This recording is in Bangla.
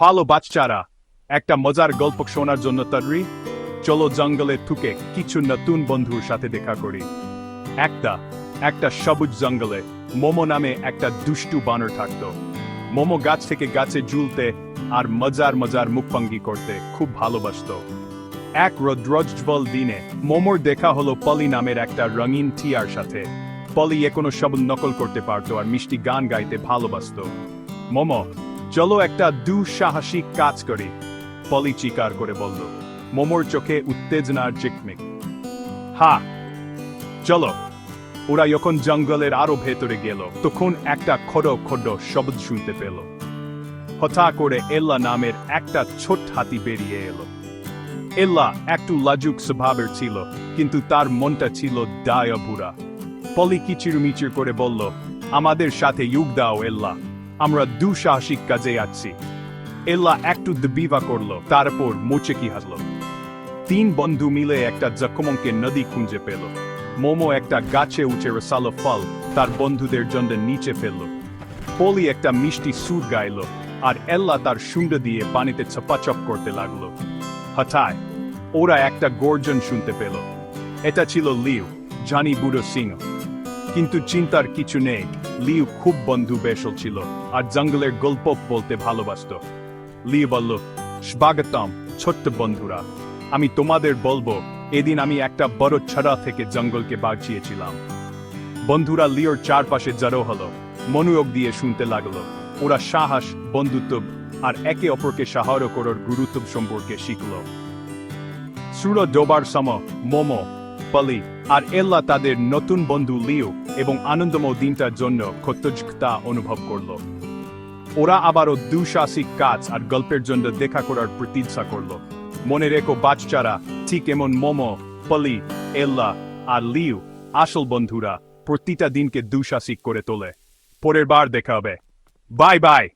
ভালো বাচ্চারা একটা মজার গল্প শোনার জন্য তৈরি চলো জঙ্গলে থুকে কিছু নতুন বন্ধুর সাথে দেখা করি। একটা একটা সবুজ জঙ্গলে মোমো নামে একটা দুষ্টু বানর থাকতো। মোমো গাছ থেকে গাছে ঝুলতে আর মজার মজার মুখভঙ্গি করতে খুব ভালোবাসতো। এক রৌদ্রজ্জ্বল দিনে মোমোর দেখা হলো পলি নামের একটা রঙিন টিয়ার সাথে। পলি এ কোনো শব্দ নকল করতে পারতো আর মিষ্টি গান গাইতে ভালোবাসতো। মোমো চলো একটা দুঃসাহসিক কাজ করি, পলি চিকার করে বলল। মোমোর চোখে উত্তেজনার চিকমিক। হা, চলো। ওরা যখন জঙ্গলের আরও ভেতরে গেল, তখন একটা খড়ো খড়ো শব্দ শুনতে পেল। হঠাৎ করে এল্লা নামের একটা ছোট হাতি বেরিয়ে এলো। এল্লা একটু লাজুক স্বভাবের ছিল, কিন্তু তার মনটা ছিল দায়া বুড়া পলি কিচিরমিচির করে বলল, আমাদের সাথে ইউগ দাও, এল্লা। আমরা দুঃসাহসিক কাজে আছি। এল্লা একটু দবিবা করল, তারপর মোচেকি হাসলো। তিন বন্ধু মিলে একটা জখমঙ্কে নদী খুঁজে পেল। মোমো একটা গাছে উঠে রসালো ফল তার বন্ধুদের জন্য নিচে ফেলল। পলি একটা মিষ্টি সুর গাইল, আর এল্লা তার শুন্ড দিয়ে পানিতে ছপাচপ করতে লাগল। হঠাৎ ওরা একটা গর্জন শুনতে পেল। এটা ছিল লিউ, জানি বুড়ো সিংহ। কিন্তু চিন্তার কিছু নেই। লিউ খুব বন্ধু বেসল ছিল আর জঙ্গলের গল্প বলতে ভালোবাসতো। লিউ বলল, স্বাগতম, ছোট্ট বন্ধুরা। আমি তোমাদের বলব, এদিন আমি একটা বড় ছড়া থেকে জঙ্গলকে বাঁচিয়েছিলাম। বন্ধুরা লিওর চারপাশে জড়ো হলো, মনোযোগ দিয়ে শুনতে লাগল। ওরা সাহস, বন্ধুত্ব আর একে অপরকে সাহায্য করার গুরুত্ব সম্পর্কে শিখলো। সুরো ডোবার সম, মোমো, পলি আর এল্লা তাদের নতুন বন্ধু লিও এবং আনন্দময় দিনটার জন্য কৃতজ্ঞতা অনুভব করল। ওরা আবারও দুঃসাহসিক কাজ আর গল্পের জন্য দেখা করার প্রতীক্ষা করল। মনে রেখো, বাচ্চারা, ঠিক এমন মোমো, পলি, এল্লা আর লিউ আসল বন্ধুরা প্রতিটা দিনকে দুঃসাহসিক করে তোলে। পরের বার দেখা হবে। Bye bye!